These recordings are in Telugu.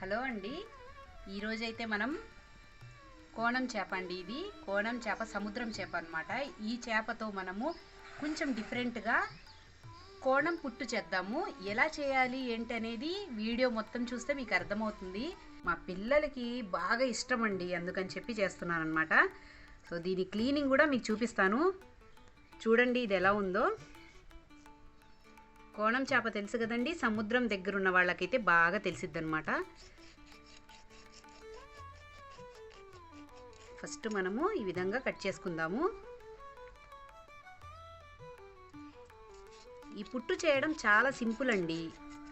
హలో అండి. ఈరోజైతే మనం కోణం చేప అండి ఇది. కోణం చేప సముద్రం చేప అనమాట ఈ చేపతో మనము కొంచెం డిఫరెంట్గా కోణం పుట్టు చేద్దాము. ఎలా చేయాలి ఏంటి అనేది వీడియో మొత్తం చూస్తే మీకు అర్థమవుతుంది. మా పిల్లలకి బాగా ఇష్టం అండి అందుకని చెప్పి చేస్తున్నాను అనమాట సో దీని క్లీనింగ్ కూడా మీకు చూపిస్తాను. చూడండి ఇది ఎలా ఉందో. కోణం చేప తెలుసు కదండి. సముద్రం దగ్గర ఉన్న వాళ్ళకైతే బాగా తెలిసిద్ది అనమాట ఫస్ట్ మనము ఈ విధంగా కట్ చేసుకుందాము. ఈ పుట్టు చేయడం చాలా సింపుల్ అండి.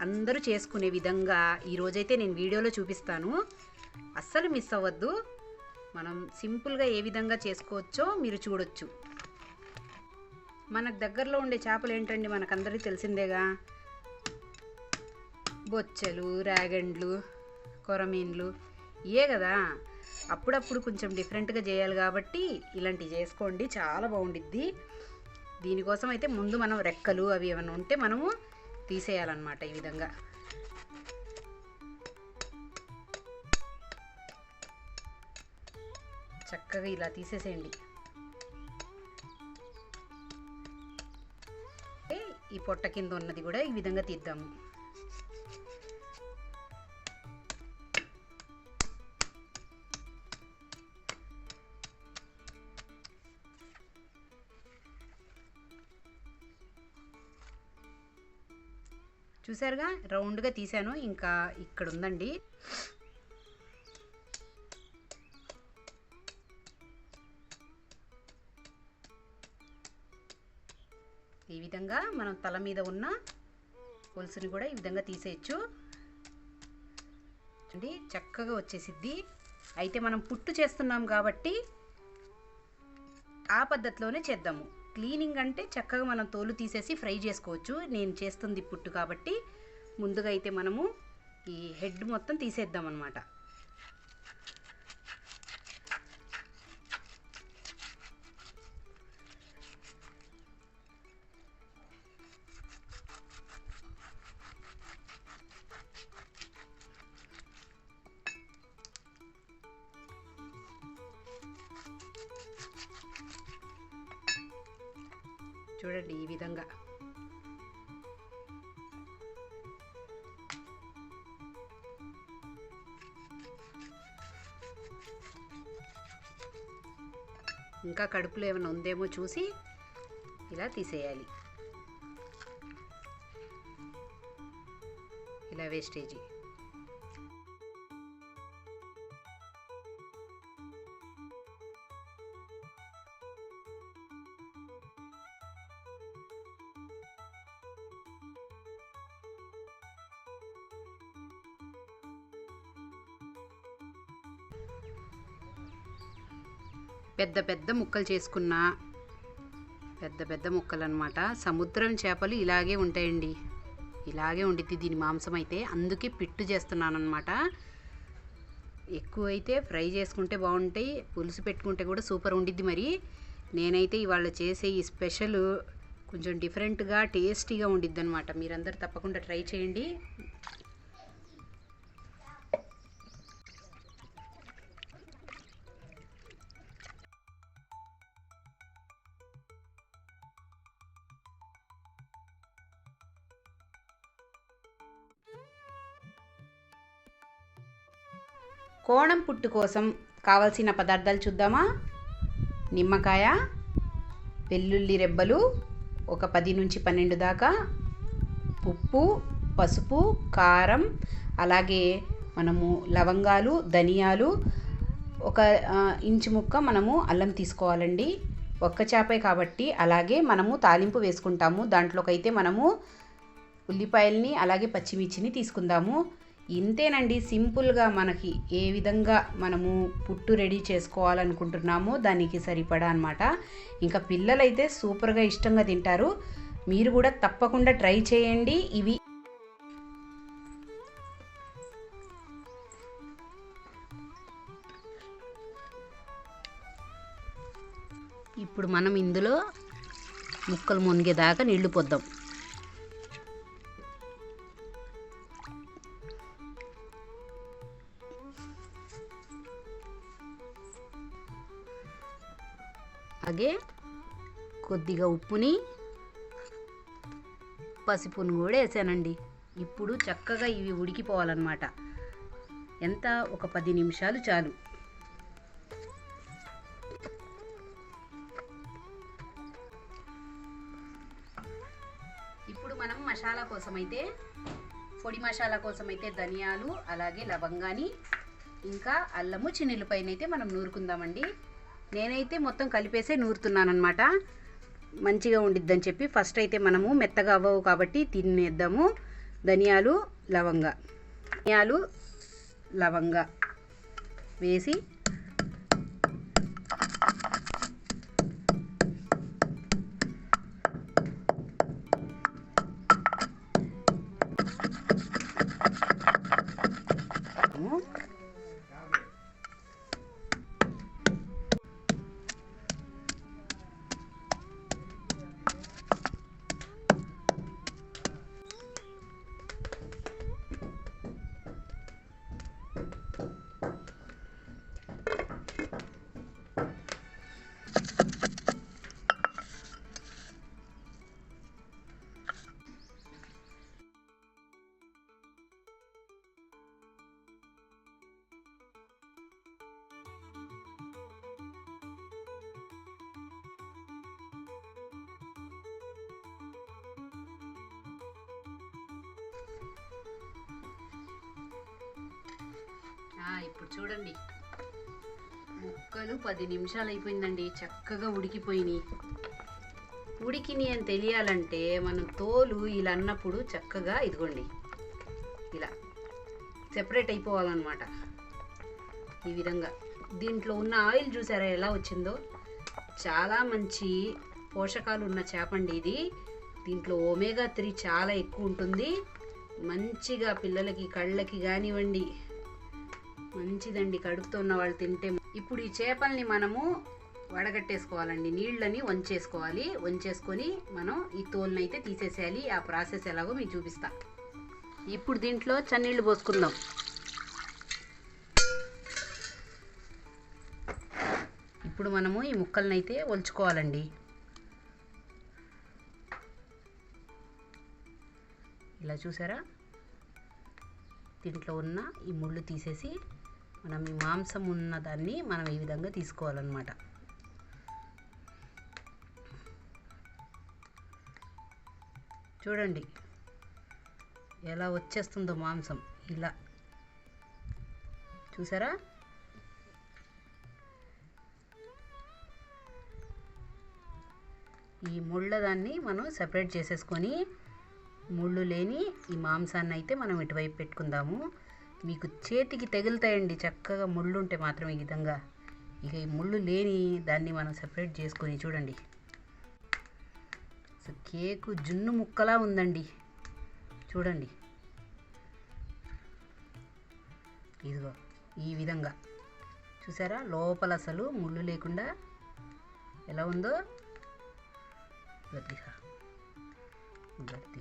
అందరూ చేసుకునే విధంగా ఈరోజైతే నేను వీడియోలో చూపిస్తాను. అస్సలు మిస్ అవ్వద్దు. మనం సింపుల్గా ఏ విధంగా చేసుకోవచ్చో మీరు చూడొచ్చు. మనకు దగ్గరలో ఉండే చేపలు ఏంటండి మనకందరికీ తెలిసిందేగా? బొచ్చెలు రాగండ్లు కొరమీన్లు ఇయే కదా. అప్పుడప్పుడు కొంచెం డిఫరెంట్గా చేయాలి కాబట్టి ఇలాంటివి చేసుకోండి చాలా బాగుండిద్ది. దీనికోసం అయితే ముందు మనం రెక్కలు అవి ఏమైనా ఉంటే మనము తీసేయాలన్నమాట ఈ విధంగా. చక్కగా ఇలా తీసేసేయండి. ఈ పొట్ట కింద ఉన్నది కూడా ఈ విధంగా తీద్దాము చూసారుగా? రౌండ్గా తీసాను ఇంకా ఇక్కడ ఉందండి. ఈ విధంగా మనం తల మీద ఉన్న పులుసుని కూడా ఈ విధంగా తీసేయచ్చు. చూడండి చక్కగా వచ్చేసిద్ది. అయితే మనం పుట్టు చేస్తున్నాం కాబట్టి ఆ పద్ధతిలోనే చేద్దాము. క్లీనింగ్ అంటే చక్కగా మనం తోలు తీసేసి ఫ్రై చేసుకోవచ్చు. నేను చేస్తుంది పుట్టు కాబట్టి ముందుగా అయితే మనము ఈ హెడ్ మొత్తం తీసేద్దాం అనమాట చూడండి ఈ విధంగా. ఇంకా కడుపులో ఏమైనా ఉందేమో చూసి ఇలా తీసేయాలి. ఇలా వేస్టేజీ పెద్ద పెద్ద ముక్కలు చేసుకున్న. పెద్ద పెద్ద ముక్కలు అనమాట సముద్రం చేపలు ఇలాగే ఉంటాయండి. ఇలాగే ఉండిద్ది దీని మాంసం అయితే. అందుకే పిట్టు చేస్తున్నాను అనమాట ఎక్కువైతే ఫ్రై చేసుకుంటే బాగుంటాయి. పులుసు పెట్టుకుంటే కూడా సూపర్ ఉండిద్ది మరి. నేనైతే ఇవాళ చేసే ఈ స్పెషల్ కొంచెం డిఫరెంట్గా టేస్టీగా ఉండిద్ది అనమాట మీరందరూ తప్పకుండా ట్రై చేయండి. కోణం పుట్టు కోసం కావలసిన పదార్థాలు చూద్దామా? నిమ్మకాయ వెల్లుల్లి రెబ్బలు ఒక పది నుంచి పన్నెండు దాకా. ఉప్పు పసుపు కారం అలాగే మనము లవంగాలు ధనియాలు ఒక ఇంచు ముక్క మనము అల్లం తీసుకోవాలండి. ఒక్క చేపే కాబట్టి అలాగే మనము తాలింపు వేసుకుంటాము. దాంట్లోకైతే మనము ఉల్లిపాయల్ని అలాగే పచ్చిమిర్చిని తీసుకుందాము. ఇంతేనండి సింపుల్గా మనకి ఏ విధంగా మనము పుట్టు రెడీ చేసుకోవాలనుకుంటున్నామో దానికి సరిపడా అనమాట ఇంకా పిల్లలైతే సూపర్గా ఇష్టంగా తింటారు. మీరు కూడా తప్పకుండా ట్రై చేయండి. ఇవి ఇప్పుడు మనం ఇందులో ముక్కలు మునిగేదాకా నీళ్ళు పొద్దాం. అలాగే కొద్దిగా ఉప్పుని పసుపును కూడా వేసానండి. ఇప్పుడు చక్కగా ఇవి ఉడికిపోవాలన్నమాట. ఎంత? ఒక పది నిమిషాలు చాలు. ఇప్పుడు మనం మసాలా కోసం అయితే పొడి మసాలా కోసం అయితే ధనియాలు అలాగే లవంగాని ఇంకా అల్లము చిన్నులపైన అయితే మనం నూరుకుందామండి. నేనైతే మొత్తం కలిపేసే నూరుతున్నానమాట మంచిగా ఉండిద్దని చెప్పి ఫస్ట్ అయితే మనము మెత్తగా అవ్వవు కాబట్టి తినేద్దాము. ధనియాలు లవంగ. ధనియాలు లవంగ వేసి ఇప్పుడు చూడండి. ముక్కలు పది నిమిషాలు అయిపోయిందండి. చక్కగా ఉడికిపోయినాయి. ఉడికిని అని తెలియాలంటే మనం తోలు ఇలా అన్నప్పుడు చక్కగా ఇదిగోండి. ఇలా సెపరేట్ అయిపోవాలన్నమాట. ఈ విధంగా. దీంట్లో ఉన్న ఆయిల్ చూసారా ఎలా వచ్చిందో? చాలా మంచి పోషకాలు ఉన్న చేపండి ఇది. దీంట్లో ఒమేగా త్రీ చాలా ఎక్కువ ఉంటుంది. మంచిగా పిల్లలకి కళ్ళకి కానివ్వండి మంచిదండి కడుపుతో ఉన్న వాళ్ళు తింటే ఇప్పుడు ఈ చేపల్ని మనము వడగట్టేసుకోవాలండి నీళ్ళని వంచేసుకోవాలి వంచేసుకొని మనం ఈ తోలుని అయితే తీసేసేయాలి ఆ ప్రాసెస్ ఎలాగో మీకు చూపిస్తా. ఇప్పుడు దీంట్లో చన్నీళ్ళు పోసుకుందాం. ఇప్పుడు మనము ఈ ముక్కలనైతే అయితే ఒలుచుకోవాలండి. ఇలా చూసారా? దీంట్లో ఉన్న ఈ ముళ్ళు తీసేసి మనం ఈ మాంసం ఉన్న దాన్ని మనం ఈ విధంగా తీసుకోవాలన్నమాట. చూడండి ఎలా వచ్చేస్తుందో మాంసం. ఇలా. చూసారా? ఈ ముళ్ళ దాన్ని మనం సపరేట్ చేసేసుకొని ముళ్ళు లేని ఈ మాంసాన్ని అయితే మనం ఇటువైపు పెట్టుకుందాము. మీకు చేతికి తగులుతాయండి. చక్కగా ముళ్ళు ఉంటే మాత్రం ఈ విధంగా. ఇక ఈ ముళ్ళు లేని దాన్ని మనం సెపరేట్ చేసుకొని చూడండి. సో కేకు జున్ను ముక్కలా ఉందండి. చూడండి. ఇదిగో ఈ విధంగా. చూసారా? లోపల అసలు ముళ్ళు లేకుండా ఎలా ఉందో? గట్టిగా. గట్టి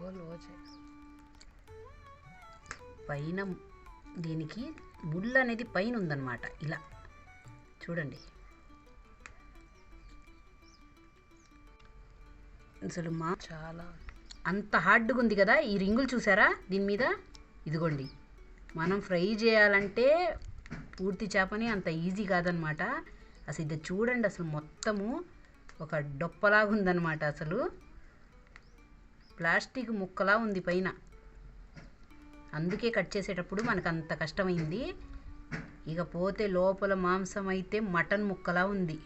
రోజు పైన దీనికి ముళ్ళు అనేది పైన ఉందన్నమాట ఇలా. చూడండి. అసలు మా చాలా. అంత హార్డ్గా ఉంది కదా ఈ రింగులు చూసారా? దీని మీద? ఇదిగోండి. మనం ఫ్రై చేయాలంటే పూర్తి చేపని అంత ఈజీ కాదనమాట అసలు ఇది చూడండి అసలు మొత్తము ఒక డొప్పలాగా ఉందన్నమాట అసలు. ప్లాస్టిక్ ముక్కలా ఉంది పైన. అందుకే కట్ చేసేటప్పుడు మనకు అంత కష్టమైంది. ఇక పోతే లోపల మాంసం అయితే మటన్ ముక్కలా ఉంది.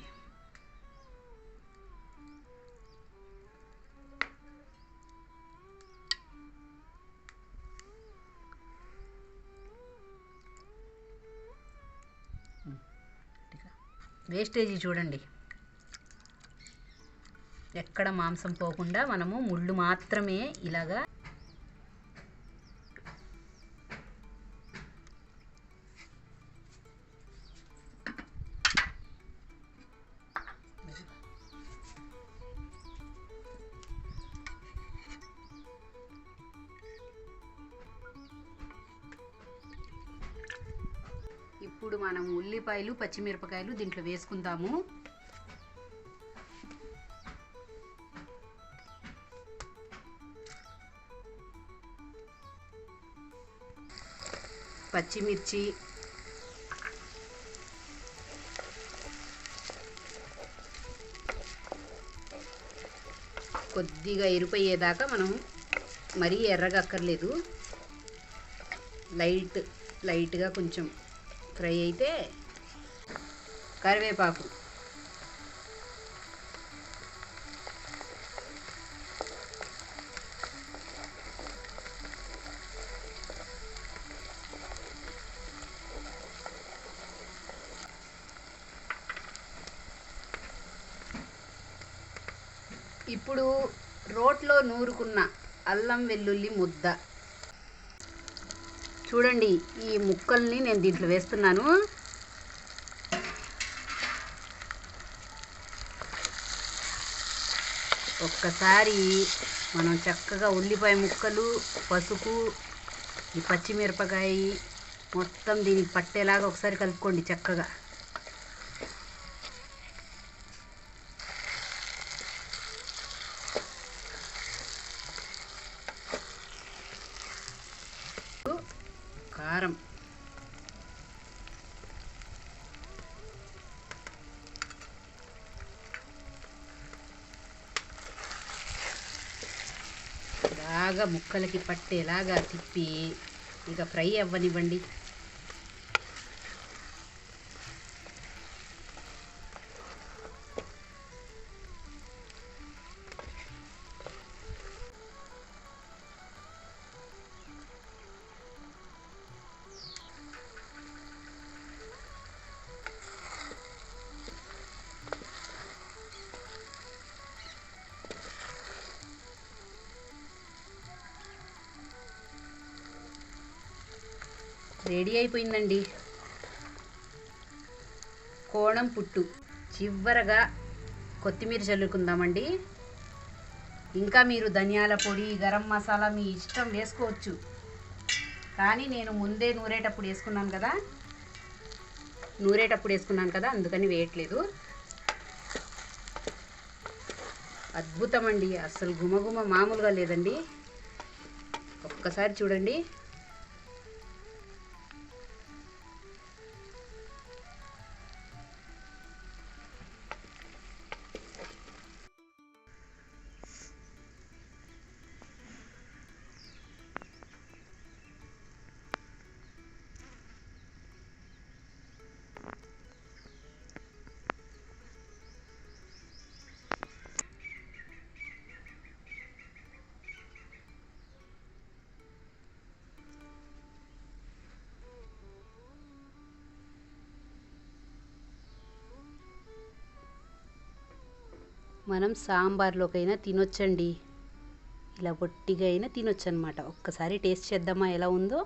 వేస్టేజీ చూడండి. ఎక్కడ మాంసం పోకుండా మనము ముళ్ళు మాత్రమే ఇలాగా ఇప్పుడు మనం ఉల్లిపాయలు పచ్చిమిరపకాయలు దీంట్లో వేసుకుందాము. పచ్చిమిర్చి. కొద్దిగా ఎరుపయ్యేదాకా మనం మరీ ఎర్రగా అక్కర్లేదు లైట్ లైట్గా కొంచెం ఫ్రై అయితే కరివేపాకు. ఇప్పుడు రోట్లో నూరుకున్న అల్లం వెల్లుల్లి ముద్ద. చూడండి ఈ ముక్కల్ని నేను దీంట్లో వేస్తున్నాను. ఒక్కసారి మనం చక్కగా ఉల్లిపాయ ముక్కలు పసుపు ఈ పచ్చిమిరపకాయ మొత్తం దీనికి పట్టేలాగా ఒకసారి కలుపుకోండి చక్కగా కారం బాగా ముక్కలకి పట్టేలాగా తిప్పి ఇక ఫ్రై అవ్వనివ్వండి. రెడీ అయిపోయిందండి. కోణం పుట్టు. చివరగా కొత్తిమీర చల్లుకుందామండి. ఇంకా మీరు ధనియాల పొడి గరం మసాలా మీ ఇష్టం వేసుకోవచ్చు. కానీ నేను ముందే నూరేటప్పుడు వేసుకున్నాను కదా. నూరేటప్పుడు వేసుకున్నాను కదా అందుకని వేయట్లేదు. అద్భుతం అండి అసలు గుమగుమ మామూలుగా లేదండి. ఒక్కసారి చూడండి. మనం సాంబార్లోకైనా తినొచ్చండి. ఇలా పొట్టిగా అయినా తినొచ్చు అనమాట ఒక్కసారి టేస్ట్ చేద్దామా ఎలా ఉందో?